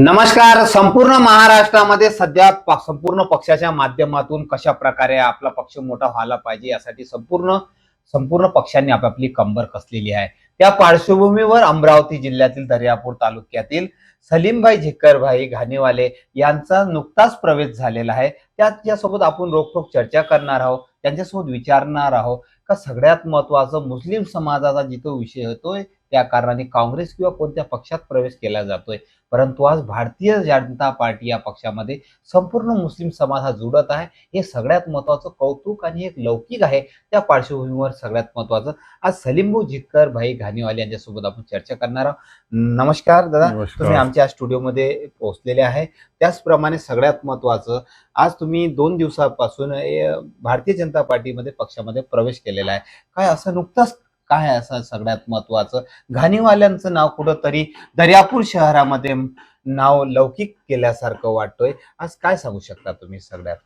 नमस्कार संपूर्ण महाराष्ट्रामध्ये सध्या संपूर्ण पक्षाच्या माध्यमातून कशा प्रकारे आपला पक्ष मोठा व्हायला पाहिजे यासाठी संपूर्ण संपूर्ण पक्षांनी आपापली कंबर कसलेली आहे. त्या पार्श्वभूमीवर अमरावती जिल्ह्यातील दर्यापूर तालुक्यातील सलीमभाई झिक्करभाई घाणेवाले यांचा नुकताच प्रवेश झालेला आहे. त्याच्यासोबत आपण रोखोक चर्चा करणार आहोत त्यांच्यासोबत विचारणार आहोत का सगळ्यात महत्वाचं मुस्लिम समाजाचा जिथं विषय होतोय त्या कारणाने काँग्रेस किंवा कोणत्या पक्षात प्रवेश केला जातोय. परंतु आज भारतीय जनता पार्टी या पक्षामध्ये संपूर्ण मुस्लिम समाज हा जुडत आहे. हे सगळ्यात महत्वाचं कौतुक आणि एक लौकिक आहे. त्या पार्श्वभूमीवर सगळ्यात महत्वाचं आज सलीमभाऊ झिक्कर भाई घाणीवाले यांच्यासोबत आपण चर्चा करणार आहोत. नमस्कार दादा. तुम्ही आमच्या स्टुडिओमध्ये पोहोचलेले आहे. त्याचप्रमाणे सगळ्यात महत्वाचं आज तुम्ही दोन दिवसापासून भारतीय जनता पार्टीमध्ये पक्षामध्ये प्रवेश केलेला आहे. काय असं नुकतंच काय असं सगळ्यात महत्वाचं? घाणीवाल्यांचं नाव कुठंतरी दर्यापूर शहरामध्ये नाव लौकिक केल्यासारखं वाटतोय. आज काय सांगू शकता तुम्ही सगळ्यात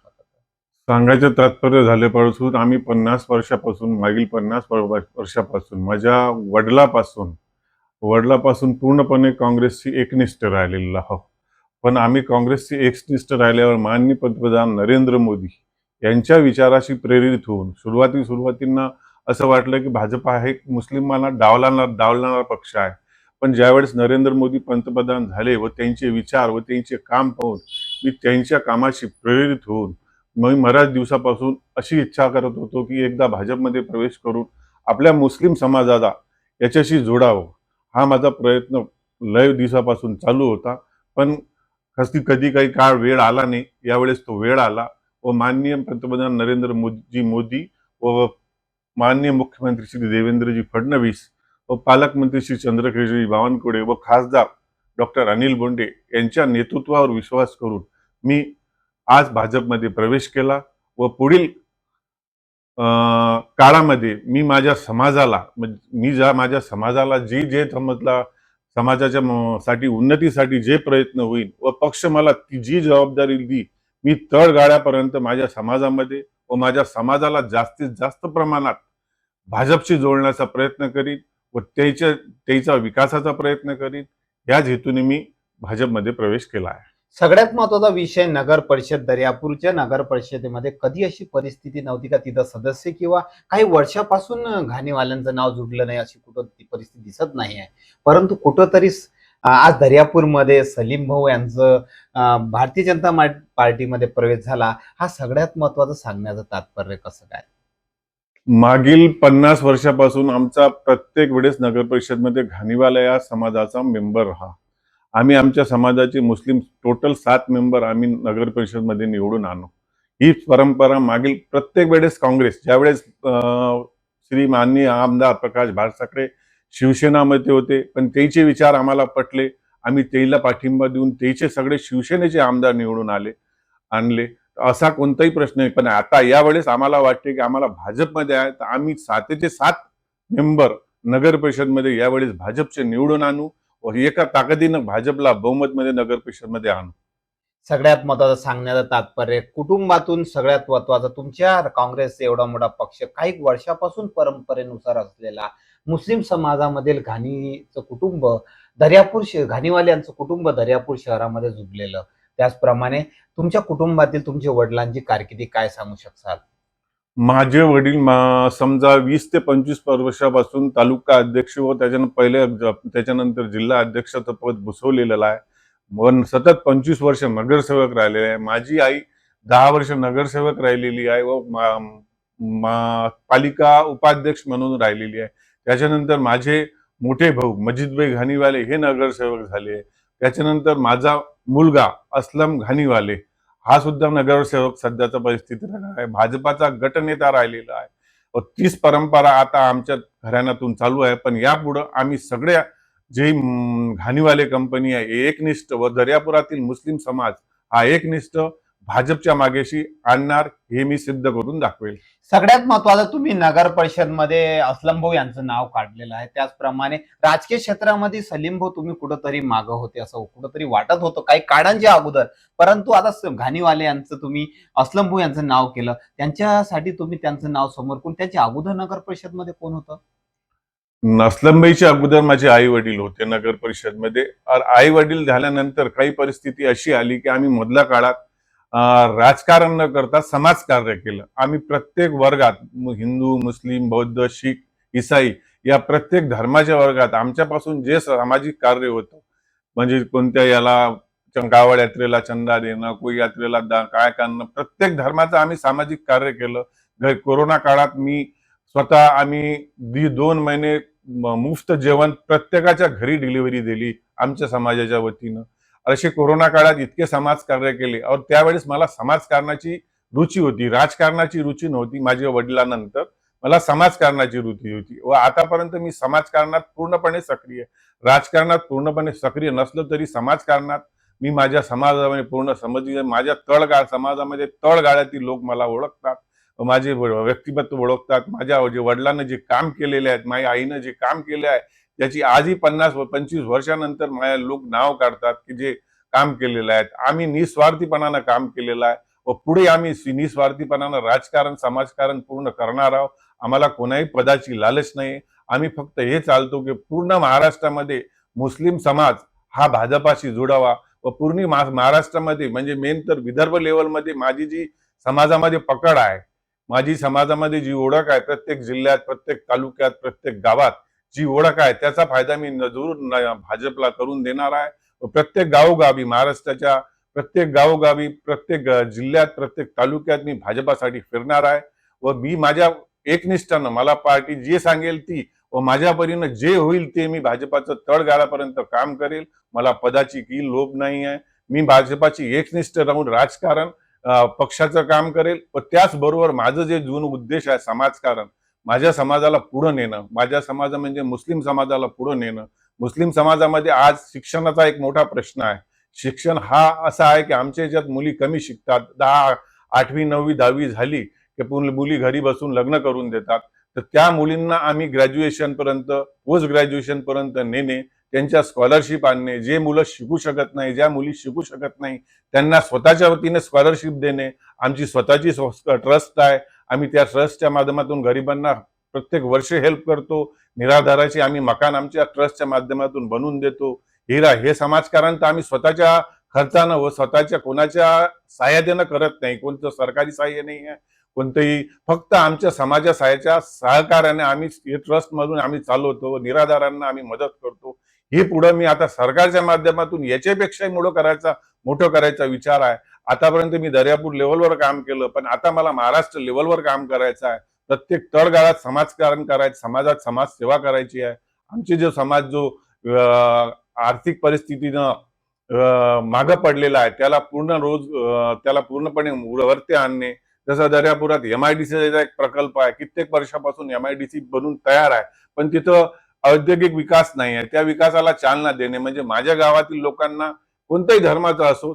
सांगायचं तात्पर्य झाल्यापासून आम्ही पन्नास वर्षापासून मागील पन्नास वर्षापासून माझ्या वडिलापासून वडिलापासून पूर्णपणे काँग्रेसची एकनिष्ठ राहिलेलो आहोत. पण आम्ही काँग्रेसची एकनिष्ठ राहिल्यावर माननीय पंतप्रधान नरेंद्र मोदी यांच्या विचाराशी प्रेरित होऊन सुरुवाती सुरुवातींना असं वाटलं की भाजप हा एक मुस्लिमांना डावलाणार डावलणारा पक्ष आहे. पण ज्यावेळेस नरेंद्र मोदी पंतप्रधान झाले व त्यांचे विचार व त्यांचे काम पाहून मी त्यांच्या कामाशी प्रेरित होऊन मी बऱ्याच दिवसापासून अशी इच्छा करत होतो की एकदा भाजपमध्ये प्रवेश करून आपल्या मुस्लिम समाजाला याच्याशी जोडावं. हा माझा प्रयत्न लय दिवसापासून चालू होता. पण कधी कधी काही काळ वेळ आला नाही. यावेळेस तो वेळ आला व माननीय पंतप्रधान नरेंद्र मोदी मोदी व माननीय मुख्यमंत्री श्री देवेंद्रजी फडणवीस व पालकमंत्री श्री चंद्रकेशरी बावनकुळे व खासदार डॉक्टर अनिल बोंडे यांच्या नेतृत्वावर विश्वास करून मी आज भाजपमध्ये प्रवेश केला व पुढील अं, काळामध्ये मी माझ्या समाजाला मी ज्या माझ्या समाजाला जी जे समजला समाजाच्या साठी उन्नतीसाठी जे प्रयत्न होईल व पक्ष मला ती जी जबाबदारी दी मी तळगाळ्यापर्यंत माझ्या समाजामध्ये व माझ्या समाजाला जास्तीत जास्त प्रमाणात भाजपशी जोडण्याचा प्रयत्न करीन व त्याच्या त्याचा विकासाचा प्रयत्न करीन. याच हेतूने मी भाजपमध्ये प्रवेश केला आहे. सगळ्यात महत्त्वाचा विषय नगर परिषद दर्यापूरच्या नगर परिषदेमध्ये कधी अशी परिस्थिती नव्हती का तिथं सदस्य किंवा काही वर्षापासून घाणीवाल्यांचं नाव जुडलं नाही अशी कुठं ती परिस्थिती दिसत नाही आहे परंतु कुठंतरी आज दर्यापूरमध्ये सलीम भाऊ यांचं भारतीय जनता पार्टीमध्ये प्रवेश झाला. हा सगळ्यात महत्त्वाचा सांगण्याचं तात्पर्य कसं काय? मागील पन्नास वर्षापासून आमचा प्रत्येक वेळेस नगर परिषदमध्ये घाणीवाला या समाजाचा मेंबर हा. आम्ही आमच्या समाजाचे मुस्लिम टोटल सात मेंबर आम्ही नगर परिषदमध्ये निवडून आणू. ही परंपरा मागील प्रत्येक वेळेस काँग्रेस ज्यावेळेस अं, श्री माननीय आमदार प्रकाश भारसाकडे शिवसेनामध्ये होते पण त्याचे विचार आम्हाला पटले. आम्ही तेला पाठिंबा देऊन त्याचे सगळे शिवसेनेचे आमदार निवडून आले आणले. असा कोणताही प्रश्न नाही. पण आता यावेळेस आम्हाला वाटते की आम्हाला भाजपमध्ये आहे तर आम्ही सातेचे सात मेंबर नगर परिषदमध्ये यावेळेस भाजपचे निवडून आणू व एका ताकदीनं भाजपला बहुमतमध्ये नगर परिषदमध्ये आणू. सगळ्यात महत्वाचं सांगण्याचं तात्पर्य कुटुंबातून सगळ्यात महत्वाचं तुमच्या काँग्रेस एवढा मोठा पक्ष काही वर्षापासून परंपरेनुसार असलेला मुस्लिम समाजामधील घाणीचं कुटुंब दर्यापूर श- घाणीवाल्यांचं कुटुंब दर्यापूर शहरामध्ये जुडलेलं त्याचप्रमाणे तुमच्या कुटुंबातील तुमच्या वडिलांची कारकिर्दी काय सांगू शकसाल? माझे वडील मा- समजा वीस ते पंचवीस वर्षापासून तालुका अध्यक्ष व त्याच्यानं पहिले त्याच्यानंतर जिल्हा अध्यक्षाचं पद भुसवलेलं आहे. व सतत पंचवीस वर्ष नगरसेवक राहिलेले आहे. माझी आई दहा वर्ष नगरसेवक राहिलेली आहे व पालिका उपाध्यक्ष म्हणून राहिलेली आहे. त्याच्यानंतर माझे मोठे भाऊ मजिदभाई घाणीवाले हे नगरसेवक झाले. त्याच्यानंतर माझा मुलगा असलम घाणीवाले हा सुद्धा नगरसेवक सध्याचा परिस्थिती आहे. भाजपाचा गटनेता राहिलेला आहे. व तीच परंपरा आता आमच्या घराण्यातून चालू आहे. पण यापुढं आम्ही सगळ्या जे घाणीवाले कंपनी आहे एकनिष्ठ व दर्यापुरातील मुस्लिम समाज हा एकनिष्ठ भाजपच्या मागेशी आणणार हे मी सिद्ध करून दाखवेल. सगळ्यात महत्वाचं तुम्ही नगर परिषदमध्ये असलम भाऊ यांचं नाव काढलेलं आहे. त्याचप्रमाणे राजकीय क्षेत्रामध्ये सलीम भाऊ तुम्ही कुठंतरी मागं होते असं कुठंतरी वाटत होतं काही काळांच्या अगोदर. परंतु आता घाणीवाले यांचं तुम्ही असलम भाऊ यांचं नाव केलं. त्यांच्यासाठी तुम्ही त्यांचं नाव समोर कोण त्यांच्या अगोदर नगर परिषदमध्ये कोण होतं? नसलंबाईच्या अगोदर माझे आई वडील होते नगर परिषदमध्ये. आई वडील झाल्यानंतर काही परिस्थिती अशी आली की आम्ही मधल्या काळात राजकारण न करता समाजकार्य केलं. आम्ही प्रत्येक वर्गात हिंदू मुस्लिम बौद्ध शीख इसाई या प्रत्येक धर्माच्या वर्गात आमच्यापासून जे सामाजिक कार्य होतं म्हणजे कोणत्या याला च- गावड यात्रेला चंदा देणं कोई यात्रेला दा- काय करणं प्रत्येक धर्माचं आम्ही सामाजिक कार्य केलं. घर कोरोना काळात मी स्वतः आम्ही दी दोन महिने मुफ्त जेवण प्रत्येकाच्या घरी डिलिव्हरी दिली आमच्या समाजाच्या वतीनं. असे कोरोना काळात इतके समाजकार्य केले. और त्यावेळेस मला समाजकारणाची रुची होती. राजकारणाची रुची नव्हती माझ्या वडिलांनंतर. मला समाजकारणाची रुची होती. व आतापर्यंत मी समाजकारणात पूर्णपणे सक्रिय. राजकारणात पूर्णपणे सक्रिय नसलो तरी समाजकारणात मी माझ्या समाजामध्ये पूर्ण समजली. माझ्या तळगाळ समाजामध्ये तळगाळ्यातील लोक मला ओळखतात. माझे व्यक्तिमत्व ओळखतात. माझ्या जे वडिलांना जे काम केलेले आहेत माझ्या आईनं जे काम केले आहे त्याची आजही पन्नास व पंचवीस वर्षानंतर माझ्या लोक नाव काढतात की जे काम केलेलं आहे आम्ही निस्वार्थीपणानं काम केलेलं आहे व पुढे आम्ही निस्वार्थीपणानं राजकारण समाजकारण पूर्ण करणार आहोत. आम्हाला कोणाही पदाची लालच नाही आम्ही फक्त हे चालतो की पूर्ण महाराष्ट्रामध्ये मुस्लिम समाज हा भाजपाशी जोडावा व पूर्ण महाराष्ट्रामध्ये म्हणजे मेन तर विदर्भ लेवलमध्ये माझी जी समाजामध्ये पकड आहे माझी समाजामध्ये जी ओळख आहे प्रत्येक जिल्ह्यात प्रत्येक तालुक्यात प्रत्येक गावात जी ओळख आहे त्याचा फायदा मी जरूर भाजपला करून देणार आहे. व प्रत्येक गावोगावी महाराष्ट्राच्या प्रत्येक गावोगावी प्रत्येक जिल्ह्यात प्रत्येक तालुक्यात मी भाजपासाठी फिरणार आहे व मी माझ्या एकनिष्ठानं मला पार्टी जे सांगेल ती व माझ्या परीनं जे होईल ते मी भाजपाचं तळगाळापर्यंत काम करेल. मला पदाची की लोभ नाही आहे. मी भाजपाची एकनिष्ठ राहून राजकारण पक्षाचं काम करेल व त्याचबरोबर माझं जे जुन उद्देश आहे समाजकारण माझ्या समाजाला पुढं नेणं माझ्या समाजा म्हणजे मुस्लिम समाजाला पुढं नेणं. मुस्लिम समाजामध्ये आज शिक्षणाचा एक मोठा प्रश्न आहे. शिक्षण हा असा आहे की आमच्या याच्यात मुली कमी शिकतात. दहा आठवी नववी दहावी झाली की मुली घरी बसून लग्न करून देतात. तर त्या मुलींना आम्ही ग्रॅज्युएशन पर्यंत पोस्ट ग्रॅज्युएशन पर्यंत नेणे त्यांच्या स्कॉलरशिप आणणे जे मुलं शिकू शकत नाही ज्या मुली शिकू शकत नाही त्यांना स्वतःच्या वतीने स्कॉलरशिप देणे. आमची स्वतःची ट्रस्ट आहे. आम्ही त्या ट्रस्टच्या माध्यमातून गरिबांना प्रत्येक वर्ष हेल्प करतो. निराधाराची आम्ही मकान आमच्या ट्रस्टच्या माध्यमातून बनवून देतो. हिरा हे समाजकारण तर आम्ही स्वतःच्या खर्चानं व स्वतःच्या कोणाच्या सहाय्याने करत नाही. कोणतं सरकारी सहाय्य नाही आहे. कोणतंही फक्त आमच्या समाजा सहाय्याच्या सहकार्याने आम्ही हे ट्रस्टमधून आम्ही चालवतो निराधारांना आम्ही मदत करतो. हे पुढं मी आता सरकारच्या माध्यमातून याच्यापेक्षाही मोठं करायचा मोठं करायचा विचार आहे. आतापर्यंत मी दर्यापूर लेवलवर काम केलं पण आता मला महाराष्ट्र लेवलवर काम करायचं आहे. प्रत्येक तळगाळात समाजकारण करायचं समाजात समाजसेवा करायची आहे. आमचे जो समाज जो आर्थिक परिस्थितीनं मागं पडलेला आहे त्याला पूर्ण रोज त्याला पूर्णपणे वरती आणणे. जसं दर्यापुरात एम आय डी सीचा एक प्रकल्प आहे. कित्येक वर्षापासून एम आय डी सी बनून तयार आहे. पण तिथं औद्योगिक विकास नाही आहे. त्या विकासाला चालना देणे म्हणजे माझ्या गावातील लोकांना कोणत्याही धर्माचा असो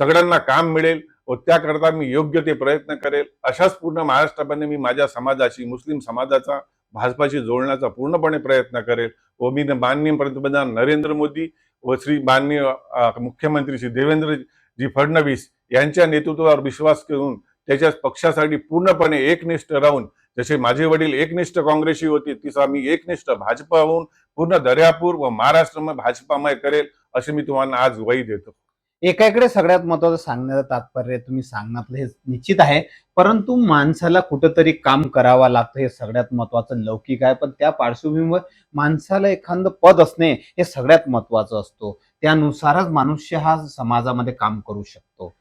सगळ्यांना काम मिळेल व त्याकरता मी योग्य ते प्रयत्न करेल. अशाच पूर्ण महाराष्ट्रामध्ये मी माझ्या समाजाशी मुस्लिम समाजाचा भाजपाशी जोडण्याचा पूर्णपणे प्रयत्न करेल व मी माननीय पंतप्रधान नरेंद्र मोदी व श्री माननीय मुख्यमंत्री श्री देवेंद्रजी फडणवीस यांच्या नेतृत्वावर विश्वास करून त्याच्या पक्षासाठी पूर्णपणे एकनिष्ठ राहून जसे माझे वडील एकनिष्ठ काँग्रेसी होते तिचा मी एकनिष्ठ भाजपा होऊन पूर्ण दर्यापूर व महाराष्ट्रमय भाजपामय करेल असे मी तुम्हाला आज वही देतो. एकाकडे सगळ्यात महत्वाचं सांगण्याचं तात्पर्य तुम्ही सांगण्यातलं हे निश्चित आहे. परंतु माणसाला कुठंतरी काम करावं लागतं हे सगळ्यात महत्वाचं. लौकिक आहे पण त्या पार्श्वभूमीवर माणसाला एखादं पद असणे हे सगळ्यात महत्वाचं असतो. त्यानुसारच मनुष्य हा समाजामध्ये काम करू शकतो.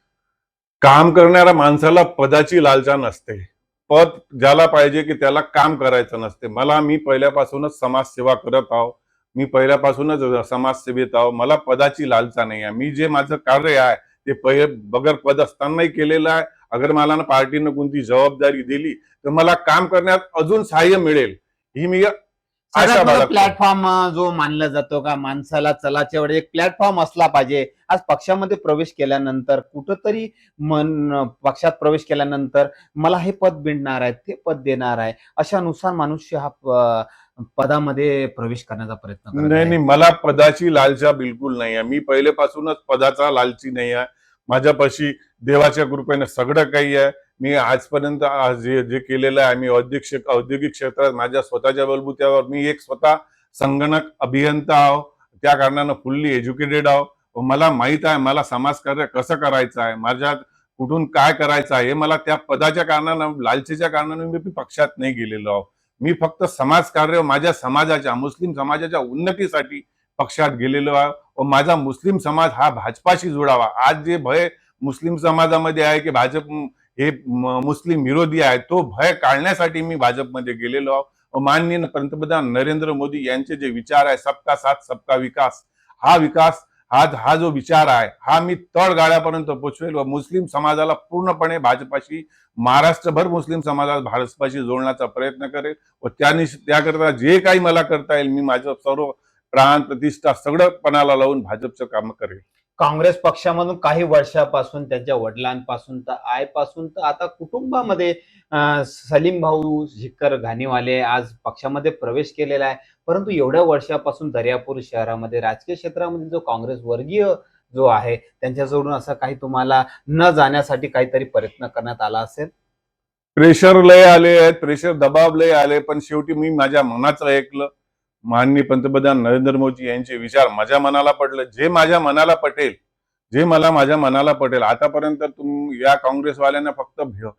काम करणाऱ्या माणसाला पदाची लालचा नसते. पद ज्याला पाहिजे की त्याला काम करायचं नसते. मला मी पहिल्यापासूनच समाजसेवा करत आहो. मी पहिल्यापासूनच समाजसेवेत आहो. मला पदाची लालसा नाही आहे. मी जे माझं कार्य आहे ते पहिले बगर पद असतानाही केलेलं आहे. अगर मला ना पार्टीनं कोणती जबाबदारी दिली तर मला काम करण्यात अजून सहाय्य मिळेल. ही मी. प्लॅटफॉर्म जो मानला जातो का माणसाला चलाच्या वेळी एक प्लॅटफॉर्म असला पाहिजे. आज पक्षामध्ये प्रवेश केल्यानंतर कुठंतरी मन पक्षात प्रवेश केल्यानंतर मला हे पद मिळणार आहे ते पद देणार आहे. अशानुसार मनुष्य हा पदामध्ये प्रवेश करण्याचा प्रयत्न नाही. नाही मला पदाची लालसा बिलकुल नाही आहे. मी पहिलेपासूनच पदाचा लालची नाही आहे. माझ्यापाशी देवाच्या कृपेने सगळं काही आहे. मी आजपर्यंत आज जे जे केलेलं आहे मी औद्योगिक औद्योगिक क्षेत्रात माझ्या स्वतःच्या बलबुत्यावर मी एक स्वतः संगणक अभियंता आहो. त्या कारणानं फुल्ली एज्युकेटेड आहो. मला माहीत आहे मला समाजकार्य कसं करायचं आहे माझ्या कुठून काय करायचं आहे हे मला त्या पदाच्या कारणानं लालचीच्या कारणानं मी पक्षात नाही गेलेलो आहो. मी फक्त समाजकार्य माझ्या समाजाच्या मुस्लिम समाजाच्या उन्नतीसाठी पक्षात गेलेलो आहे व माझा मुस्लिम समाज हा भाजपाशी जोडावा आज जे भय मुस्लिम समाजामध्ये आहे की भाजप हे मुस्लिम विरोधी आहे तो भय काढण्यासाठी मी भाजपमध्ये गेलेलो आहो. व माननीय पंतप्रधान नरेंद्र मोदी यांचे जे विचार आहे सबका साथ सबका विकास हा विकास हा हा जो विचार आहे हा मी तळगाळ्यापर्यंत पोचवेल व मुस्लिम समाजाला पूर्णपणे भाजपाशी महाराष्ट्रभर मुस्लिम समाजाला भाजपाशी जोडण्याचा प्रयत्न करेल व त्याने त्याकरता जे काही मला करता येईल मी माझं सर्व प्राण प्रतिष्ठा सगळं पणाला लावून भाजपचं काम करेल. काँग्रेस पक्षामधून काही वर्षापासून त्यांच्या वडिलांपासून तर आईपासून तर आता कुटुंबामध्ये सलीम भाऊ झिक्कर घाणीवाले आज पक्षामध्ये प्रवेश केलेला आहे. परंतु एवढ्या वर्षापासून दर्यापूर शहरामध्ये राजकीय क्षेत्रामध्ये जो काँग्रेस वर्गीय जो आहे त्यांच्याजवळून असं काही तुम्हाला न जाण्यासाठी काहीतरी प्रयत्न करण्यात आला असेल? प्रेशर लय आले आहेत प्रेशर दबाव लय आले पण शेवटी मी माझ्या मनाचं ऐकलं. माननीय पंतप्रधान नरेंद्र मोदी यांचे विचार माझ्या मनाला पडले. जे माझ्या मनाला पटेल जे मला माझ्या मनाला पटेल आतापर्यंत तुम या काँग्रेसवाल्यांना फक्त भेव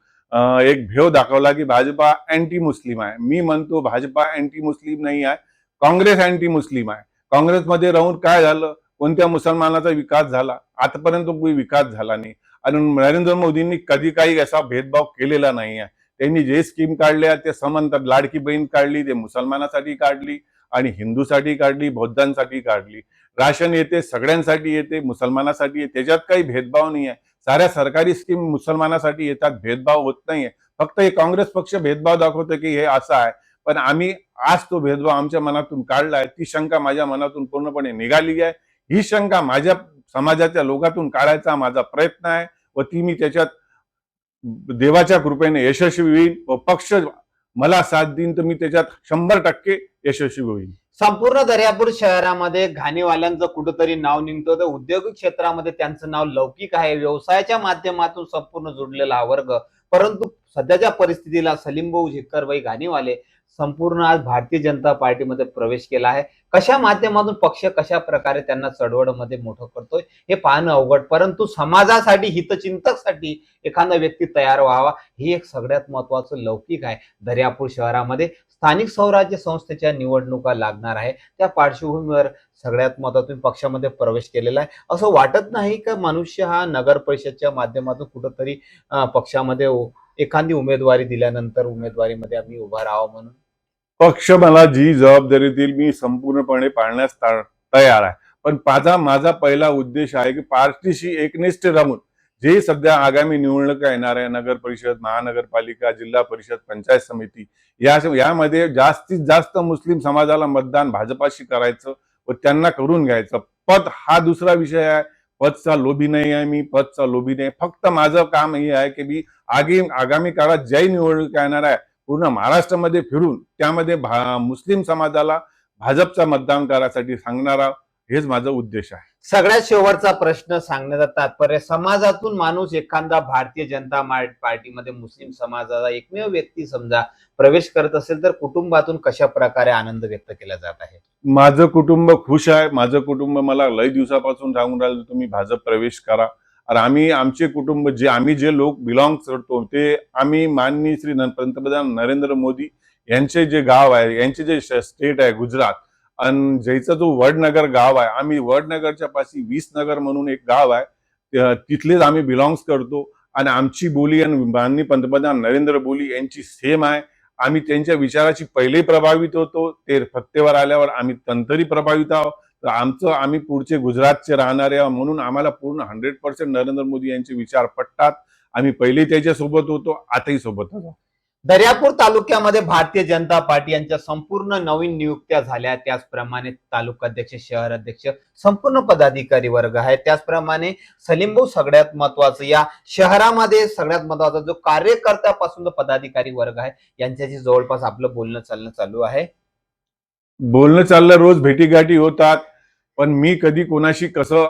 एक भेव दाखवला की भाजपा अँटी मुस्लिम आहे. मी म्हणतो भाजपा अँटी मुस्लिम नाही आहे. काँग्रेस अँटी मुस्लिम आहे. काँग्रेसमध्ये राहून काय झालं? कोणत्या मुसलमानाचा विकास झाला? आतापर्यंत कोणी विकास झाला नाही. आणि नरेंद्र मोदींनी कधी काही असा भेदभाव केलेला नाही आहे. त्यांनी जे स्कीम काढल्या ते समंत लाडकी बहीण काढली ते मुसलमानासाठी काढली आणि हिंदूसाठी काढली बौद्धांसाठी काढली. राशन येते सगळ्यांसाठी येते मुसलमानासाठी येते. त्याच्यात काही भेदभाव नाही आहे. साऱ्या सरकारी स्कीम मुसलमानासाठी येतात. भेदभाव होत नाहीये फक्त हे काँग्रेस पक्ष भेदभाव दाखवतो की हे असं आहे. पण आम्ही आज तो भेदभाव आमच्या मनातून काढला आहे ती शंका माझ्या मनातून पूर्णपणे निघाली आहे. ही शंका माझ्या समाजाच्या लोकातून काढायचा माझा प्रयत्न आहे व ती मी त्याच्यात देवाच्या कृपेने यशस्वी होईल व पक्ष मला साथ देईन तर मी त्याच्यात शंभर टक्के यशस्वी होईल संपूर्ण दर्यापूर शहरामध्ये घाणीवाल्यांचं कुठंतरी नाव निघतं. तर औद्योगिक क्षेत्रामध्ये त्यांचं नाव लौकिक आहे. व्यवसायाच्या माध्यमातून संपूर्ण जुडलेला हा वर्ग. परंतु सध्याच्या परिस्थितीला सलीम भाऊ झिक्करबाई घाणीवाले संपूर्ण आज भारतीय जनता पार्टीमध्ये प्रवेश केला आहे. कशा माध्यमातून पक्ष कशा प्रकारे त्यांना चळवळमध्ये मोठं करतोय हे पाहणं अवघड. परंतु समाजासाठी हितचिंतकसाठी एखादा व्यक्ती तयार व्हावा ही एक सगळ्यात महत्वाचं लौकिक आहे. दर्यापूर शहरामध्ये स्थानिक स्वराज्य संस्थेच्या निवडणुका लागणार आहे. त्या पार्श्वभूमीवर सगळ्यात महत्वातून पक्षामध्ये प्रवेश केलेला आहे. असं वाटत नाही का मनुष्य हा नगर परिषदच्या माध्यमातून कुठंतरी पक्षामध्ये एखादी उमेदवारी दिल्यानंतर उमेदवारीमध्ये आम्ही उभा राहावं म्हणून? पक्ष मला जी जबाबदारी देईल मी संपूर्णपणे पाळण्यास तयार आहे. पण माझा माझा पहिला उद्देश आहे की पार्टीशी एकनिष्ठ राहून जे सध्या आगामी निवडणुका येणार आहे नगर परिषद महानगरपालिका जिल्हा परिषद पंचायत समिती या यामध्ये जास्तीत जास्त मुस्लिम समाजाला मतदान भाजपाशी करायचं व त्यांना करून घ्यायचं. पद हा दुसरा विषय आहे. पदचा लोभी नाही आहे मी पदचा लोभी नाही. फक्त माझं काम हे आहे की मी आगी आगामी काळात ज्याही निवडणुका येणार आहे पूर्ण महाराष्ट्रामध्ये फिरून त्यामध्ये भा- मुस्लिम समाजाला भाजपचा मतदान करायसाठी सांगणारा हेच माझा उद्देश आहे. सगळ्यात शेवटचा प्रश्न सांगण्याचा तात्पर्य समाजातून माणूस एखादा भारतीय जनता पार्टीमध्ये मुस्लिम समाजाचा एकमेव व्यक्ती समजा प्रवेश करत असेल तर कुटुंबातून कशा प्रकारे आनंद व्यक्त केला जात आहे? माझं कुटुंब खुश आहे. माझं कुटुंब मला लय दिवसापासून सांगून राहिलं तुम्ही भाजप प्रवेश करा. आणि आम्ही आमचे कुटुंब जे आम्ही जे लोक बिलॉंग करतो ते आम्ही माननीय श्री पंतप्रधान नरेंद्र मोदी यांचे जे गाव आहे यांचे जे स्टेट आहे गुजरात आणि ज्याचा जो वडनगर गाव आहे आम्ही वडनगरच्या पाशी वीस नगर म्हणून एक गाव आहे तिथलेच आम्ही बिलॉंग्स करतो आणि आमची बोली आणि माननीय पंतप्रधान नरेंद्र बोली यांची सेम आहे. आम्ही त्यांच्या विचाराची पहिले प्रभावित होतो ते सत्तेवर आल्यावर आम्ही तंतरी प्रभावित आहोत. तर आमचं आम्ही पुढचे गुजरातचे राहणारे म्हणून आम्हाला पूर्ण हंड्रेड पर्सेंट नरेंद्र मोदी यांचे विचार पटतात. आम्ही पहिले त्याच्या सोबत होतो आताही सोबतच आहोत. दर्यापूर तालुक्यामध्ये भारतीय जनता पार्टी यांच्या संपूर्ण नवीन नियुक्त्या झाल्या. त्याचप्रमाणे तालुकाध्यक्ष शहर अध्यक्ष संपूर्ण पदाधिकारी वर्ग आहे. त्याचप्रमाणे सलीमभाऊ सगळ्यात महत्वाचं या शहरामध्ये सगळ्यात महत्त्वाचा जो कार्यकर्त्यापासून जो पदाधिकारी वर्ग आहे यांच्याशी जवळपास आपलं बोलणं चालणं चालू आहे. बोलणं चाललं रोज भेटीगाठी होतात. पण मी कधी कोणाशी कसं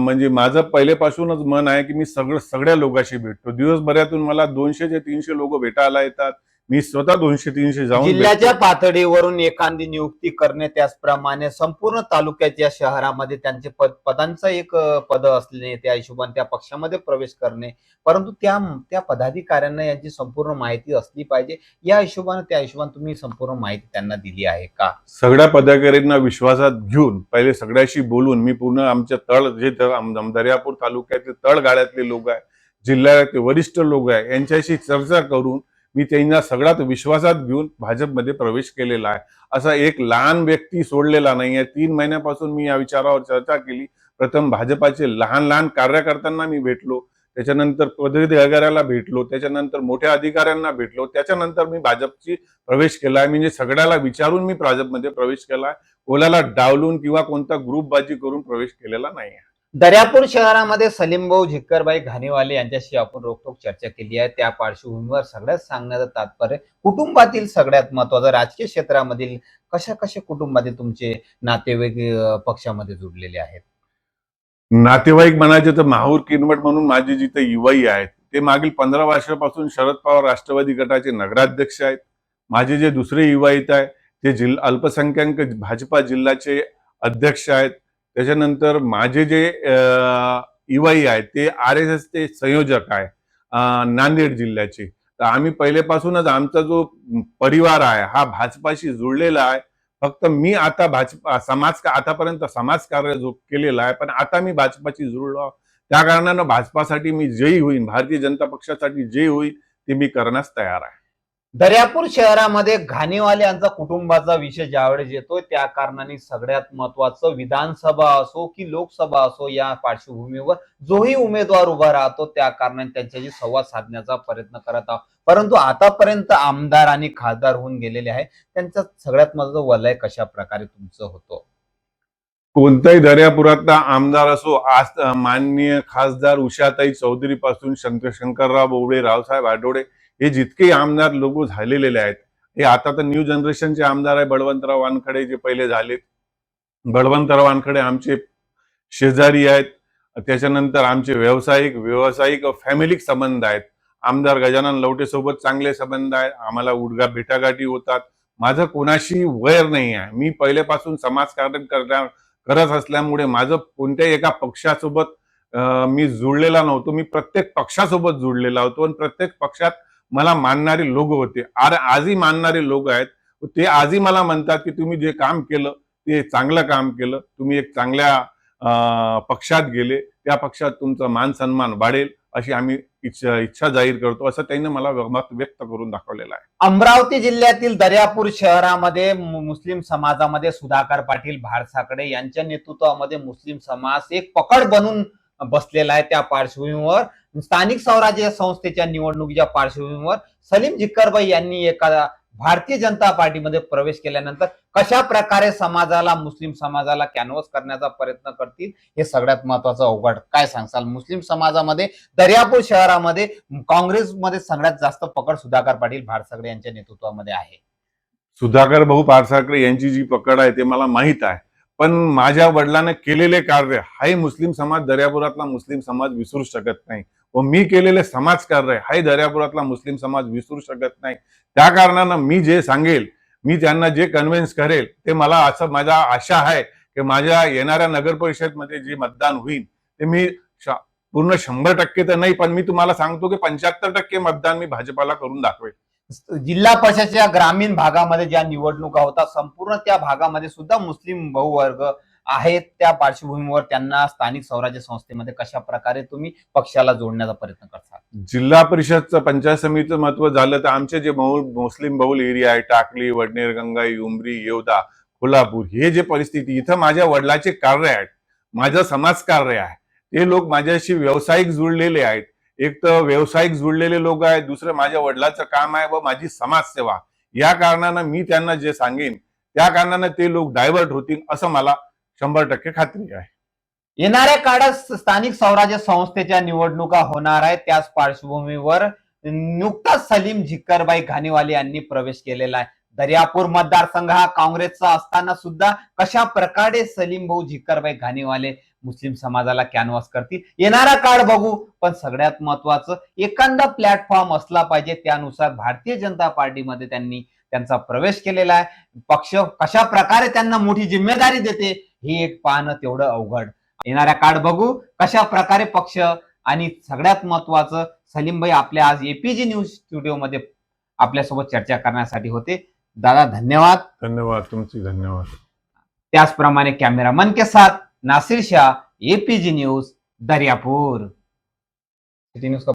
म्हणजे माझं पहिलेपासूनच मन आहे की मी सगळं सगळ्या लोकांशी भेटतो. दिवसभरातून मला दोनशे ते तीनशे लोक भेटायला येतात. मी स्वतः दोनशे तीनशे जाऊन जिल्ह्याच्या. पातळीवरून एखादी नियुक्ती करणे त्याचप्रमाणे संपूर्ण तालुक्याच्या शहरामध्ये त्यांचे पद पदांचं एक पद असणे त्या हिशोबाने त्या पक्षामध्ये प्रवेश करणे. परंतु त्या त्या पदाधिकाऱ्यांना याची संपूर्ण माहिती असली पाहिजे. या हिशोबाने त्या हिशोबाने तुम्ही संपूर्ण माहिती त्यांना दिली आहे का? सगळ्या पदाधिकाऱ्यांना विश्वासात घेऊन पहिले सगळ्याशी बोलून मी पूर्ण आमच्या तळ जे दर्यापूर तालुक्यातले तळगाड्यातले लोक आहे जिल्ह्यातले वरिष्ठ लोक आहे यांच्याशी चर्चा करून मी त्यांना सगळ्यात विश्वासात घेऊन भाजपमध्ये प्रवेश केलेला आहे. असा एक लहान व्यक्ती सोडलेला नाही आहे तीन महिन्यापासून मी या विचारावर चर्चा केली. प्रथम भाजपाचे लहान लहान कार्यकर्त्यांना मी भेटलो. त्याच्यानंतर पदाधिकाऱ्याला भेटलो. त्याच्यानंतर मोठ्या अधिकाऱ्यांना भेटलो. त्याच्यानंतर मी भाजपची प्रवेश केलाय. म्हणजे सगळ्याला विचारून मी भाजपमध्ये प्रवेश केलाय. कोणाला डावलून किंवा कोणता ग्रुपबाजी करून प्रवेश केलेला नाही आहे दर्यापूर शहरामध्ये सलीमभाऊ झिक्करबाई घाणेवाले यांच्याशी आपण रोखोक चर्चा केली आहे. त्या पार्श्वभूमीवर सगळ्यात सांगण्याचं तात्पर्य कुटुंबातील सगळ्यात महत्वाचं राजकीय क्षेत्रामधील कशा कशा कुटुंबातील तुमचे नातेवाईक पक्षामध्ये जुडलेले आहेत? नातेवाईक म्हणायचे तर माहूर किनवट म्हणून माझे जिथे युवाई आहेत ते मागील पंधरा वर्षापासून शरद पवार राष्ट्रवादी गटाचे नगराध्यक्ष आहेत. माझे जे दुसरे युवाईत आहे ते जिल्हा अल्पसंख्याक भाजपा जिल्ह्याचे अध्यक्ष आहेत. त्याच्यानंतर माझे जे इवाई आहे आहेत ते आर एस एसचे संयोजक आहे नांदेड जिल्ह्याचे. तर आम्ही पहिलेपासूनच आमचा जो परिवार आहे हा भाजपाशी जुळलेला आहे. फक्त मी आता भाजपा समाज आतापर्यंत समाजकार्य जो केलेला आहे पण आता मी भाजपाशी जुळलो त्या कारणानं भाजपासाठी मी जयी होईन भारतीय जनता पक्षासाठी जे होईल ते मी करण्यास तयार आहे. दर्यापूर शहरामध्ये घाणेवाले यांचा कुटुंबाचा विषय ज्यावेळेस येतोय त्या कारणाने सगळ्यात महत्वाचं विधानसभा असो की लोकसभा असो या पार्श्वभूमीवर जोही उमेदवार उभा राहतो त्या कारणाने त्यांच्याशी संवाद साधण्याचा प्रयत्न करत आहोत. परंतु आतापर्यंत आमदार आणि खासदार होऊन गेलेले आहे त्यांचा सगळ्यात महत्वाचं वलय कशा प्रकारे तुमचं होतं? कोणताही दर्यापुरातला आमदार असो आज माननीय खासदार उषाताई चौधरी पासून शंकर शंकरराव बोबडे रावसाहेब आठवडे हे जितके आमदार लोक झालेले आहेत हे आता तर न्यू जनरेशनचे आमदार आहे बळवंतराव वानखडे जे पहिले झालेत. बळवंतराव वानखडे आमचे शेजारी आहेत त्याच्यानंतर आमचे व्यावसायिक व्यावसायिक फॅमिलीक संबंध आहेत. आमदार गजानन लवटे सोबत चांगले संबंध आहेत आम्हाला उडगा भेटागाठी होतात. माझं कोणाशी वैर नाही आहे. मी पहिल्यापासून समाजकारण करण्या करत असल्यामुळे माझं कोणत्याही एका पक्षासोबत मी जुळलेला नव्हतो. मी प्रत्येक पक्षासोबत जुळलेला होतो. आणि प्रत्येक पक्षात मला मानणारे लोक होते. आर आजही मानणारे लोक आहेत. ते आजही मला म्हणतात की तुम्ही जे काम केलं ते चांगलं काम केलं. तुम्ही एक चांगल्या पक्षात गेले. त्या पक्षात तुमचा मान सन्मान वाढेल अशी आम्ही इच्छा इच्छा जाहीर करतो असं त्यांनी मला मत व्यक्त करून दाखवलेलं आहे. अमरावती जिल्ह्यातील दर्यापूर शहरामध्ये मुस्लिम समाजामध्ये सुधाकर पाटील भारसाकडे यांच्या नेतृत्वामध्ये मुस्लिम समाज एक पकड बनून बसलेला आहे त्या पार्श्वभूमीवर. स्थानिक स्वराज्य संस्थेच्या निवडणुकीच्या पार्श्वभूमीवर सलीम जिक्करबाई यांनी एका भारतीय जनता पार्टीमध्ये प्रवेश केल्यानंतर कशा प्रकारे समाजाला मुस्लिम समाजाला कॅनव्हस करण्याचा प्रयत्न करतील हे सगळ्यात महत्वाचं अवघड काय सांगसाल? मुस्लिम समाजामध्ये दर्यापूर शहरामध्ये काँग्रेसमध्ये सगळ्यात जास्त पकड सुधाकर पाटील भारसागडे यांच्या नेतृत्वामध्ये आहे. सुधाकर भाऊ पारसाकडे यांची जी पकड आहे ते मला माहीत आहे. पण माझ्या वडिलांना केलेले कार्य हाही मुस्लिम समाज दर्यापुरातला मुस्लिम समाज विसरू शकत नाही. व मी केलेले समाज कार्य हाही दर्यापुरातला मुस्लिम समाज विसरू शकत नाही. त्या कारणानं मी जे सांगेल मी त्यांना जे कन्व्हिन्स करेल ते मला असं माझा आशा आहे की माझ्या येणाऱ्या नगर परिषदमध्ये जे मतदान होईल ते मी पूर्ण शंभर टक्के तर नाही पण मी तुम्हाला सांगतो की पंच्याहत्तर टक्के मतदान मी भाजपाला करून दाखवेल. जिल्हा परिषदच्या ग्रामीण भागामध्ये ज्या निवडणुका होतात संपूर्ण त्या भागामध्ये सुद्धा मुस्लिम बहुवर्ग आहेत. त्या पार्श्वभूमीवर त्यांना स्थानिक स्वराज्य संस्थेमध्ये कशा प्रकारे तुम्ही पक्षाला जोडण्याचा प्रयत्न करता? जिल्हा परिषदचं पंचायत समितीचं महत्त्व झालं तर आमचे जे बहुल मुस्लिम बहुल एरिया आहे टाकली वडनेर गंगाई उमरी येवदा कोल्हापूर हे जे परिस्थिती इथं माझ्या वडिलाचे कार्य आहेत माझं समाज कार्य आहे. ते लोक माझ्याशी व्यावसायिक जुळलेले आहेत. एक तर व्यावसायिक जुळलेले लोक आहेत दुसरं माझ्या वडिलाचं काम आहे व माझी समाजसेवा. या कारणानं मी त्यांना जे सांगेन त्या कारणानं ते लोक डायव्हर्ट होतील असं मला शंभर टक्के खात्री आहे. येणाऱ्या काळात स्थानिक स्वराज्य संस्थेच्या निवडणुका होणार आहेत. त्याच पार्श्वभूमीवर नुकताच सलीम झिक्करबाई घाणीवाले यांनी प्रवेश केलेला आहे. दर्यापूर मतदारसंघ हा काँग्रेसचा असताना सुद्धा कशा प्रकारे सलीम भाऊ झिक्करबाई घाणीवाले मुस्लिम समाजाला कॅनव्हास करतील. येणारा काळ बघू पण सगळ्यात महत्वाचं एखादा प्लॅटफॉर्म असला पाहिजे त्यानुसार भारतीय जनता पार्टीमध्ये त्यांनी त्यांचा प्रवेश केलेला आहे. पक्ष कशा प्रकारे त्यांना मोठी जिम्मेदारी देते हे एक पाहणं तेवढं अवघड. येणाऱ्या काळ बघू कशा प्रकारे पक्ष आणि सगळ्यात महत्वाचं सलीमभाई आपल्या आज एपीजी न्यूज स्टुडिओमध्ये आपल्यासोबत चर्चा करण्यासाठी होते. दादा धन्यवाद. धन्यवाद तुमचे धन्यवाद. त्याचप्रमाणे कॅमेरामन के साथ Nasir Shah APG news Dariyapur. City news का